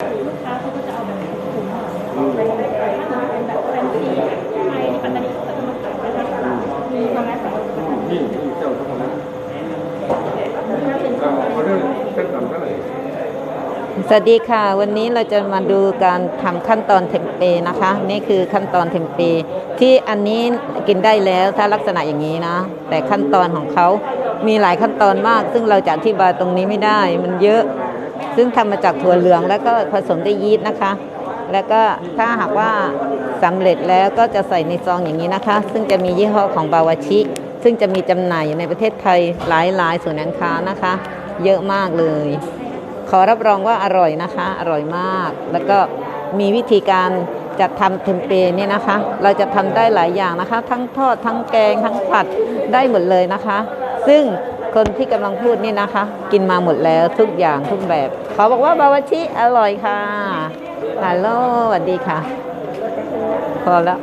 ลูกค้าเขาก็จะเอาแบบถุงห่อถ้ามาเป็นแบบแฟนซีไทยปัตตานีเขาก็จะมาขายในตลาดมีความายสำหรันนี่นี่เจ้าทั้งหมดนะเขาเรื่องเส้นต่ำเท่าไหร่สวัสดีค่ะ วันนี้เราจะมาดูการทำขั้นตอนเทมเปนะคะ นี่คือขั้นตอนเทมเปที่อันนี้กินได้แล้วถ้าลักษณะอย่างนี้นะ แต่ขั้นตอนของเขามีหลายขั้นตอนมาก ซึ่งเราจะอธิบายตรงนี้ไม่ได้มันเยอะ ซึ่งทำมาจากถั่วเหลืองแล้วก็ผสมด้วยยีสต์นะคะ แล้วก็ถ้าหากว่าสำเร็จแล้วก็จะใส่ในซองอย่างนี้นะคะ ซึ่งจะมียี่ห้อของบาวาชิ ซึ่งจะมีจำหน่ายอยู่ในประเทศไทยหลายหลายๆศูนย์การค้านะคะ เยอะมากเลย ขอรับรองว่าอร่อยนะคะ อร่อยมาก แล้วก็มีวิธีการจะทำเทมเปเนี่ยนะคะ เราจะทำได้หลายอย่างนะคะ ทั้งทอดทั้งแกงทั้งผัดได้หมดเลยนะคะ ซึ่งคนที่กำลังพูดนี่นะคะ กินมาหมดแล้วทุกอย่างทุกแบบเขาบอกว่าบาวาชิอร่อยค่ะฮัลโหลสวัสดีค่ะ พอแล้ว